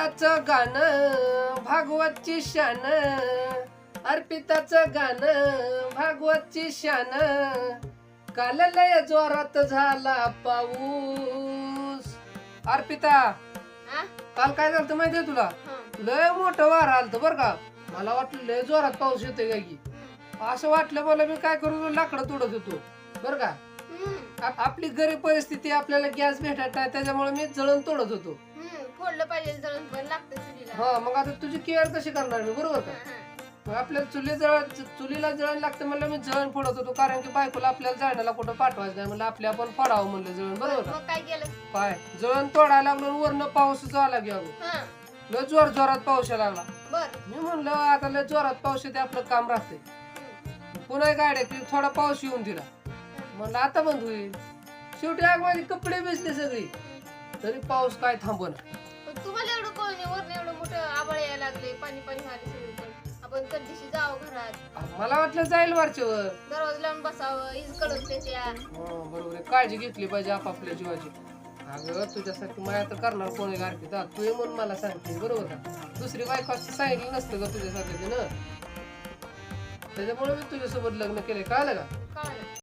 अर्पिताचं गाणं भागवतची शान. अर्पिताचं गाणं भागवतची शान. काल लय जोरात झाला पाऊस. अर्पिता? काल काय झालं माहितीये तुला. लय मोठं वार आलत बर का. मला वाटलं लय जोरात पाऊस येतोय काय की. असं वाटलं मला मी काय करू लाकडं तोडत होतो. बर का. आपली गरीब परिस्थिती आपल्याला गॅस भेटत नाही त्याच्यामुळे मी जळण तोडत होतो. फोडलं पाहिजे जळण पण लागतं चुलीला. हा मग आता तुझी केअर कशी करणार मी बरोबर का? हं, हं. मग आपल्या चुली जळ चुलीला जळण लागतं म्हणलं मी जळण फोडत होतो कारण की बायकोला आपल्याला जाण्याला कुठं पाठवायचं नाही म्हणलं आपल्या आपण फोडावं म्हणलं जळण बरोबर का? मग काय केलं? काय जळण तोडायला लागलो वरनं पाऊस आला अगो. हं. लय जोर जोरात पाऊस यायला लागला. बर. मी म्हणलं आता लय जोरात पाऊस येते आपलं काम राहते पुन्हा गाड्या की थोडा पाऊस येऊन दिला. म्हणलं आता बंद होईल. शेवटी आग माझे कपडे बेसले सगळी. तरी पाऊस काय थांबन पाणी आपण कधीशी जावं घरात? मला वाटलं जाईल वरच्यावर. दरवाजा लावून बसावं इज हो, बरोबर आहे. काळजी घेतली पाहिजे आपापल्या जीवाची. अगं तुझ्यासाठी माया तर करणार कोणी गारपी. तू ये म्हणून मला सांगते बरोबर का? दुसरी बायको असं सांगितलं नसतं का तुझ्यासाठी ना त्याच्यामुळे मी तुझ्यासोबत लग्न केले कळलं का?